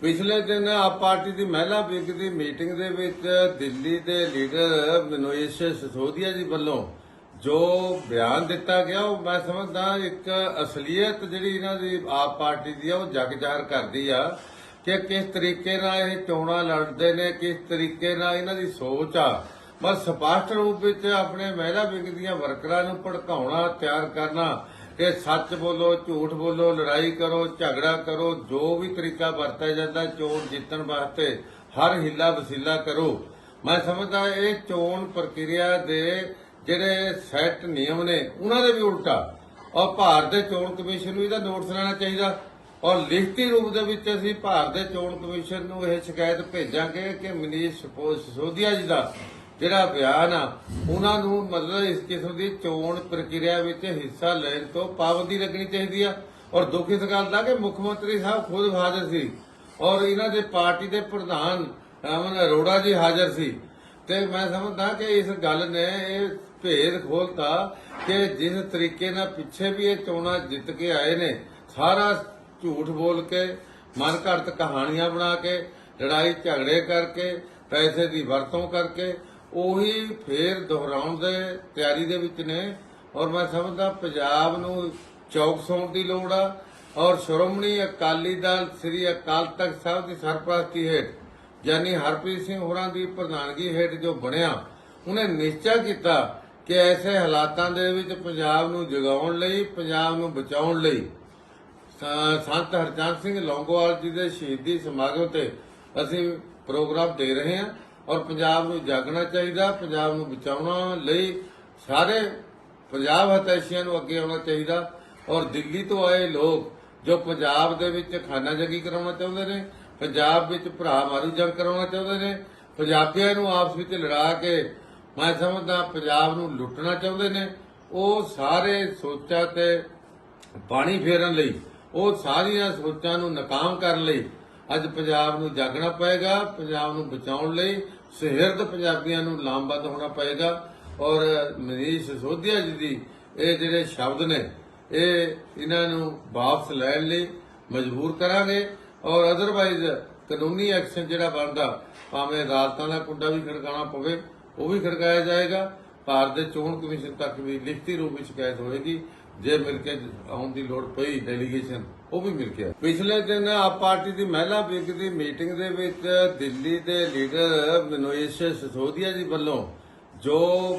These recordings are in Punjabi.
ਪਿਛਲੇ ਦਿਨ ਆਪ ਪਾਰਟੀ ਦੀ ਮਹਿਲਾ ਵਿੰਗ ਦੀ ਮੀਟਿੰਗ ਦੇ ਵਿੱਚ ਦਿੱਲੀ ਦੇ ਲੀਡਰ ਮਨੋਜ ਸਿਸੋਦੀਆ ਜੀ ਵੱਲੋਂ ਜੋ ਬਿਆਨ ਦਿੱਤਾ ਗਿਆ, ਉਹ ਮੈਂ ਸਮਝਦਾ ਇੱਕ ਅਸਲੀਅਤ ਜਿਹੜੀ ਇਹਨਾਂ ਦੀ ਆਪ ਪਾਰਟੀ ਦੀ ਆ, ਉਹ ਜਗ ਕਰਦੀ ਆ ਕਿ ਕਿਸ ਤਰੀਕੇ ਨਾਲ ਇਹ ਚੋਣਾਂ ਲੜਦੇ ਨੇ, ਕਿਸ ਤਰੀਕੇ ਨਾਲ ਇਹਨਾਂ ਦੀ ਸੋਚ ਆ। ਬਸ ਸਪਸ਼ਟ ਰੂਪ ਵਿੱਚ ਆਪਣੇ ਮਹਿਲਾ ਵਿੰਗ ਦੀਆਂ ਵਰਕਰਾਂ ਨੂੰ ਭੜਕਾਉਣਾ, ਤਿਆਰ ਕਰਨਾ ਕਿ ਸੱਚ ਬੋਲੋ, ਝੂਠ ਬੋਲੋ, ਲੜਾਈ ਕਰੋ, ਝਗੜਾ ਕਰੋ, ਜੋ ਵੀ ਤਰੀਕਾ ਵਰਤਿਆ ਜਾਂਦਾ ਚੋਣ ਜਿੱਤਣ ਵਾਸਤੇ ਹਰ ਹਿੱਲਾ ਵਸੀਲਾ ਕਰੋ। ਮੈਂ ਸਮਝਦਾ ਇਹ ਚੋਣ ਪ੍ਰਕਿਰਿਆ ਦੇ ਜਿਹੜੇ ਸੈੱਟ ਨਿਯਮ ਨੇ, ਉਹਨਾਂ ਦੇ ਵੀ ਉਲਟਾ। ਔਰ ਭਾਰਤ ਦੇ ਚੋਣ ਕਮਿਸ਼ਨ ਨੂੰ ਇਹਦਾ ਨੋਟਿਸ ਲੈਣਾ ਚਾਹੀਦਾ। ਔਰ ਲਿਖਤੀ ਰੂਪ ਦੇ ਵਿੱਚ ਅਸੀਂ ਭਾਰਤ ਦੇ ਚੋਣ ਕਮਿਸ਼ਨ ਨੂੰ ਇਹ ਸ਼ਿਕਾਇਤ ਭੇਜਾਂਗੇ ਕਿ ਮਨੀਸ਼ ਸਿਸੋਦੀਆ ਜੀ ਦਾ ਜਿਹੜਾ ਬਿਆਨ ਆ ਉਹਨਾਂ ਨੂੰ ਮਤਲਬ ਇਸ ਕਿਸਮ ਦੀ ਚੋਣ ਪ੍ਰਕਿਰਿਆ ਵਿੱਚ ਹਿੱਸਾ ਲੈਣ ਤੋਂ ਪਾਬੰਦੀ ਲੱਗਣੀ ਚਾਹੀਦੀ ਆ। ਔਰ ਦੁੱਖ ਇਸ ਗੱਲ ਦਾ ਕਿ ਮੁੱਖ ਮੰਤਰੀ ਸਾਹਿਬ ਖੁਦ ਹਾਜ਼ਰ ਸੀ ਔਰ ਇਹਨਾਂ ਦੇ ਪਾਰਟੀ ਦੇ ਪ੍ਰਧਾਨ ਅਮਨ ਅਰੋੜਾ ਜੀ ਹਾਜ਼ਰ ਸੀ। ਤੇ ਮੈਂ ਸਮਝਦਾ ਕਿ ਇਸ ਗੱਲ ਨੇ ਇਹ ਭੇਦ ਖੋਲਤਾ ਕਿ ਜਿਸ ਤਰੀਕੇ ਨਾਲ ਪਿੱਛੇ ਵੀ ਇਹ ਚੋਣਾਂ ਜਿੱਤ ਕੇ ਆਏ ਨੇ, ਸਾਰਾ ਝੂਠ ਬੋਲ ਕੇ ਮਨ ਘੜਤ ਕਹਾਣੀਆਂ ਬਣਾ ਕੇ, ਲੜਾਈ ਝਗੜੇ ਕਰਕੇ, ਪੈਸੇ ਦੀ ਵਰਤੋਂ ਕਰਕੇ ਉਹੀ ਫੇਰ ਦੁਹਰਾਉਣ ਦੇ ਤਿਆਰੀ ਦੇ ਵਿੱਚ ਨੇ। ਔਰ ਮੈਂ ਸਮਝਦਾ ਪੰਜਾਬ ਨੂੰ ਚੌਕ ਸੌਣ ਦੀ ਲੋੜ ਆ। ਔਰ ਸ਼੍ਰੋਮਣੀ ਅਕਾਲੀ ਦਲ, ਸ੍ਰੀ ਅਕਾਲ ਤਖਤ ਸਾਹਿਬ ਦੀ ਸਰਪ੍ਰਸਤੀ ਹੇਠ, ਯਾਨੀ ਹਰਪ੍ਰੀਤ ਸਿੰਘ ਹੋਰਾਂ ਦੀ ਪ੍ਰਧਾਨਗੀ ਹੇਠ ਜੋ ਬਣਿਆ, ਉਹਨੇ ਨਿਸ਼ਚਾ ਕੀਤਾ ਕਿ ਐਸੇ ਹਾਲਾਤਾਂ ਦੇ ਵਿੱਚ ਪੰਜਾਬ ਨੂੰ ਜਗਾਉਣ ਲਈ, ਪੰਜਾਬ ਨੂੰ ਬਚਾਉਣ ਲਈ ਸੰਤ ਹਰਚੰਦ ਸਿੰਘ ਲੌਂਗੋਵਾਲ ਜੀ ਦੇ ਸ਼ਹੀਦੀ ਸਮਾਗਮ ਤੇ ਅਸੀਂ ਪ੍ਰੋਗਰਾਮ ਦੇ ਰਹੇ ਹਾਂ। ਔਰ ਪੰਜਾਬ ਨੂੰ ਜਾਗਣਾ ਚਾਹੀਦਾ, ਪੰਜਾਬ ਨੂੰ ਬਚਾਉਣਾ ਲਈ ਸਾਰੇ ਪੰਜਾਬ ਹਤੈਸ਼ੀਆਂ ਨੂੰ ਅੱਗੇ ਆਉਣਾ ਚਾਹੀਦਾ। ਔਰ ਦਿੱਲੀ ਤੋਂ ਆਏ ਲੋਕ ਜੋ ਪੰਜਾਬ ਦੇ ਵਿੱਚ ਖਾਨਾ ਜਗੀ ਕਰਾਉਣਾ ਚਾਹੁੰਦੇ ਨੇ, ਪੰਜਾਬ ਵਿੱਚ ਭਰਾ ਮਾਰੂ ਜੰਗ ਕਰਾਉਣਾ ਚਾਹੁੰਦੇ ਨੇ, ਪੰਜਾਬੀਆਂ ਨੂੰ ਆਪਸ ਵਿੱਚ ਲੜਾ ਕੇ ਮੈਂ ਸਮਝਦਾ ਪੰਜਾਬ ਨੂੰ ਲੁੱਟਣਾ ਚਾਹੁੰਦੇ ਨੇ, ਉਹ ਸਾਰੇ ਸੋਚਾਂ ਤੇ ਪਾਣੀ ਫੇਰਨ ਲਈ, ਉਹ ਸਾਰੀਆਂ ਸੋਚਾਂ ਨੂੰ ਨਾਕਾਮ ਕਰਨ ਲਈ ਅੱਜ ਪੰਜਾਬ ਨੂੰ ਜਾਗਣਾ ਪਏਗਾ, ਪੰਜਾਬ ਨੂੰ ਬਚਾਉਣ ਲਈ ਸਿਹਰਦ ਪੰਜਾਬੀਆਂ ਨੂੰ ਲਾਮਬੰਦ ਹੋਣਾ ਪਏਗਾ। ਔਰ ਮਨੀਸ਼ ਸਿਸੋਦੀਆ ਜੀ ਦੀ ਇਹ ਜਿਹੜੇ ਸ਼ਬਦ ਨੇ, ਇਹ ਇਹਨਾਂ ਨੂੰ ਵਾਪਸ ਲੈਣ ਲਈ ਮਜਬੂਰ ਕਰਾਂਗੇ। ਔਰ ਅਦਰਵਾਈਜ਼ ਕਾਨੂੰਨੀ ਐਕਸ਼ਨ ਜਿਹੜਾ ਬਣਦਾ, ਭਾਵੇਂ ਅਦਾਲਤਾਂ ਦਾ ਕੁੰਡਾ ਵੀ ਖੜਕਾਉਣਾ ਪਵੇ, ਉਹ ਵੀ ਖੜਕਾਇਆ ਜਾਏਗਾ। ਭਾਰਤ ਦੇ ਚੋਣ ਕਮਿਸ਼ਨ ਤੱਕ ਵੀ ਲਿਖਤੀ ਰੂਪ ਵਿੱਚ ਸ਼ਿਕਾਇਤ ਹੋਏਗੀ। ਜੇ ਮਿਲ ਕੇ ਆਉਣ ਦੀ ਲੋੜ ਪਈ ਡੈਲੀਗੇਸ਼ਨ ਉਹ ਵੀ ਮਿਲ ਕੇ ਪਿਛਲੇ ਦਿਨ ਆਪ ਪਾਰਟੀ ਦੀ ਮਹਿਲਾ ਵਿੰਗ ਦੀ ਮੀਟਿੰਗ ਦੇ ਵਿੱਚ ਦਿੱਲੀ ਦੇ ਲੀਡਰ ਮਨੋਜ ਸਿਸੋਦੀਆ ਜੀ ਵੱਲੋਂ ਜੋ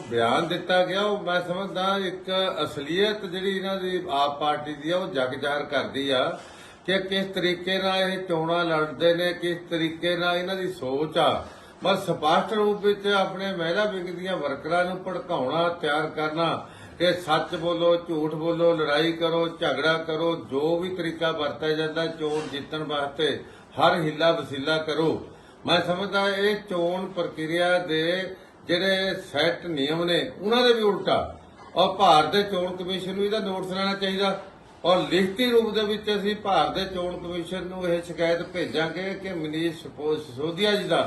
ਬਿਆਨ ਦਿੱਤਾ ਗਿਆ, ਉਹ ਮੈਂ ਸਮਝਦਾ ਇੱਕ ਅਸਲੀਅਤ ਜਿਹੜੀ ਇਹਨਾਂ ਦੀ ਆਪ ਪਾਰਟੀ ਦੀ ਆ, ਉਹ ਜਗ ਜ਼ਾਹਰ ਕਰਦੀ ਆ ਕਿ ਕਿਸ ਤਰੀਕੇ ਨਾਲ ਇਹ ਚੋਣਾਂ ਲੜਦੇ ਨੇ, ਕਿਸ ਤਰੀਕੇ ਨਾਲ ਇਹਨਾਂ ਦੀ ਸੋਚ ਆ। ਬਸ ਸਪਸ਼ਟ ਰੂਪ ਵਿੱਚ ਆਪਣੇ ਮਹਿਲਾ ਵਿੰਗ ਦੀਆਂ ਵਰਕਰਾਂ ਨੂੰ ਭੜਕਾਉਣਾ, ਤਿਆਰ ਕਰਨਾ ਕਿ ਸੱਚ ਬੋਲੋ, ਝੂਠ ਬੋਲੋ, ਲੜਾਈ ਕਰੋ, ਝਗੜਾ ਕਰੋ, ਜੋ ਵੀ ਤਰੀਕਾ ਵਰਤਿਆ ਜਾਂਦਾ ਚੋਣ ਜਿੱਤਣ ਵਾਸਤੇ ਹਰ ਹਿੱਲਾ ਵਸੀਲਾ ਕਰੋ। ਮੈਂ ਸਮਝਦਾ ਇਹ ਚੋਣ ਪ੍ਰਕਿਰਿਆ ਦੇ ਜਿਹੜੇ ਸੈੱਟ ਨਿਯਮ ਨੇ, ਉਹਨਾਂ ਦੇ ਵੀ ਉਲਟਾ। ਔਰ ਭਾਰਤ ਦੇ ਚੋਣ ਕਮਿਸ਼ਨ ਨੂੰ ਇਹਦਾ ਨੋਟਿਸ ਲੈਣਾ ਚਾਹੀਦਾ। ਔਰ ਲਿਖਤੀ ਰੂਪ ਦੇ ਵਿੱਚ ਅਸੀਂ ਭਾਰਤ ਦੇ ਚੋਣ ਕਮਿਸ਼ਨ ਨੂੰ ਇਹ ਸ਼ਿਕਾਇਤ ਭੇਜਾਂਗੇ ਕਿ ਮਨੀਸ਼ ਸਿਸੋਦੀਆ ਜੀ ਦਾ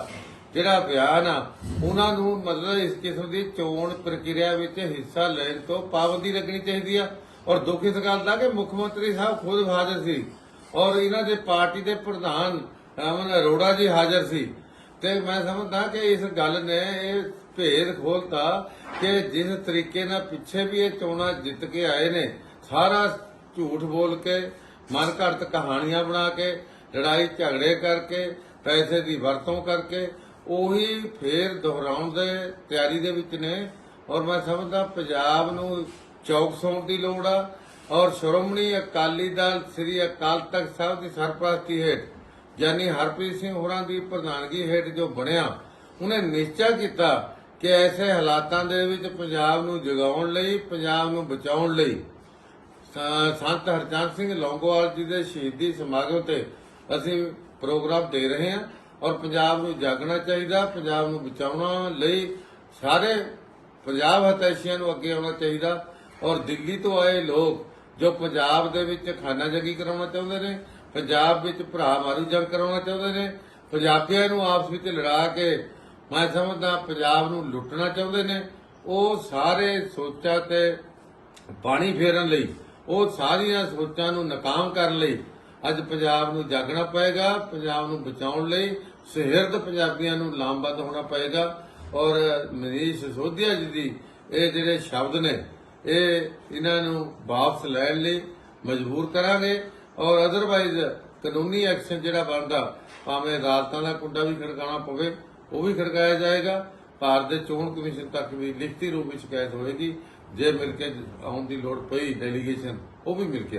ਜਿਹੜਾ ਬਿਆਨ ਆ ਉਹਨਾਂ ਨੂੰ ਮਤਲਬ ਇਸ ਕਿਸਮ ਦੀ ਚੋਣ ਪ੍ਰਕਿਰਿਆ ਵਿੱਚ ਹਿੱਸਾ ਲੈਣ ਤੋਂ ਪਾਬੰਦੀ ਲੱਗਣੀ ਚਾਹੀਦੀ ਆ। ਔਰ ਦੁੱਖ ਇਸ ਗੱਲ ਦਾ ਕਿ ਮੁੱਖ ਮੰਤਰੀ ਸਾਹਿਬ ਖੁਦ ਹਾਜ਼ਰ ਸੀ ਔਰ ਇਹਨਾਂ ਦੇ ਪਾਰਟੀ ਦੇ ਪ੍ਰਧਾਨ ਅਮਨ ਅਰੋੜਾ ਜੀ ਹਾਜ਼ਰ ਸੀ। ਤੇ ਮੈਂ ਸਮਝਦਾ ਕਿ ਇਸ ਗੱਲ ਨੇ ਇਹ ਭੇਦ ਖੋਲਤਾ ਕਿ ਜਿਸ ਤਰੀਕੇ ਨਾਲ ਪਿੱਛੇ ਵੀ ਇਹ ਚੋਣਾਂ ਜਿੱਤ ਕੇ ਆਏ ਨੇ, ਸਾਰਾ ਝੂਠ ਬੋਲ ਕੇ ਮਨ ਘੜਤ ਕਹਾਣੀਆਂ ਬਣਾ ਕੇ, ਲੜਾਈ ਝਗੜੇ ਕਰਕੇ, ਪੈਸੇ ਦੀ ਵਰਤੋਂ ਕਰਕੇ ਉਹੀ ਫੇਰ ਦੁਹਰਾਉਣ ਦੇ ਤਿਆਰੀ ਦੇ ਵਿੱਚ ਨੇ। ਔਰ ਮੈਂ ਸਮਝਦਾ ਪੰਜਾਬ ਨੂੰ ਚੌਕ ਸੌਣ ਦੀ ਲੋੜ ਆ। ਔਰ ਸ਼੍ਰੋਮਣੀ ਅਕਾਲੀ ਦਲ, ਸ੍ਰੀ ਅਕਾਲ ਤਖਤ ਸਾਹਿਬ ਦੀ ਸਰਪ੍ਰਸਤੀ ਹੇਠ, ਯਾਨੀ ਹਰਪ੍ਰੀਤ ਸਿੰਘ ਹੋਰਾਂ ਦੀ ਪ੍ਰਧਾਨਗੀ ਹੇਠ ਜੋ ਬਣਿਆ, ਉਹਨੇ ਨਿਸ਼ਚਾ ਕੀਤਾ ਕਿ ਐਸੇ ਹਾਲਾਤਾਂ ਦੇ ਵਿੱਚ ਪੰਜਾਬ ਨੂੰ ਜਗਾਉਣ ਲਈ, ਪੰਜਾਬ ਨੂੰ ਬਚਾਉਣ ਲਈ ਸੰਤ ਹਰਚੰਦ ਸਿੰਘ ਲੌਂਗੋਵਾਲ ਜੀ ਦੇ ਸ਼ਹੀਦੀ ਸਮਾਗਮ ਤੇ ਅਸੀਂ ਪ੍ਰੋਗਰਾਮ ਦੇ ਰਹੇ ਹਾਂ। ਔਰ ਪੰਜਾਬ ਨੂੰ ਜਾਗਣਾ ਚਾਹੀਦਾ, ਪੰਜਾਬ ਨੂੰ ਬਚਾਉਣਾ ਲਈ ਸਾਰੇ ਪੰਜਾਬ ਹਤੈਸ਼ੀਆਂ ਨੂੰ ਅੱਗੇ ਆਉਣਾ ਚਾਹੀਦਾ। ਔਰ ਦਿੱਲੀ ਤੋਂ ਆਏ ਲੋਕ ਜੋ ਪੰਜਾਬ ਦੇ ਵਿੱਚ ਖਾਨਾ ਜਗੀ ਕਰਾਉਣਾ ਚਾਹੁੰਦੇ ਨੇ, ਪੰਜਾਬ ਵਿੱਚ ਭਰਾ ਮਾਰੂ ਜੰਗ ਕਰਾਉਣਾ ਚਾਹੁੰਦੇ ਨੇ, ਪੰਜਾਬੀਆਂ ਨੂੰ ਆਪਸ ਵਿੱਚ ਲੜਾ ਕੇ ਮੈਂ ਸਮਝਦਾ ਪੰਜਾਬ ਨੂੰ ਲੁੱਟਣਾ ਚਾਹੁੰਦੇ ਨੇ, ਉਹ ਸਾਰੇ ਸੋਚਾਂ ਤੇ ਪਾਣੀ ਫੇਰਨ ਲਈ, ਉਹ ਸਾਰੀਆਂ ਸੋਚਾਂ ਨੂੰ ਨਾਕਾਮ ਕਰਨ ਲਈ ਅੱਜ ਪੰਜਾਬ ਨੂੰ ਜਾਗਣਾ ਪਏਗਾ, ਪੰਜਾਬ ਨੂੰ ਬਚਾਉਣ ਲਈ ਸਹਿਰਦ ਪੰਜਾਬੀਆਂ ਨੂੰ ਲਾਮਬੰਦ ਹੋਣਾ ਪਏਗਾ। ਔਰ ਮਨੀਸ਼ ਸਿਸੋਦੀਆ ਜੀ ਦੀ ਇਹ ਜਿਹੜੇ ਸ਼ਬਦ ਨੇ, ਇਹ ਇਹਨਾਂ ਨੂੰ ਵਾਪਸ ਲੈਣ ਲਈ ਮਜਬੂਰ ਕਰਾਂਗੇ। ਔਰ ਅਦਰਵਾਈਜ਼ ਕਾਨੂੰਨੀ ਐਕਸ਼ਨ ਜਿਹੜਾ ਬਣਦਾ, ਭਾਵੇਂ ਅਦਾਲਤਾਂ ਦਾ ਕੁੰਡਾ ਵੀ ਖੜਕਾਉਣਾ ਪਵੇ, ਉਹ ਵੀ ਖੜਕਾਇਆ ਜਾਏਗਾ। ਭਾਰਤ ਦੇ ਚੋਣ ਕਮਿਸ਼ਨ ਤੱਕ ਵੀ ਲਿਖਤੀ ਰੂਪ ਵਿੱਚ ਸ਼ਿਕਾਇਤ ਹੋਏਗੀ। ਜੇ ਮਿਲ ਕੇ ਆਉਣ ਦੀ ਲੋੜ ਪਈ ਡੈਲੀਗੇਸ਼ਨ ਉਹ ਵੀ ਮਿਲ ਕੇ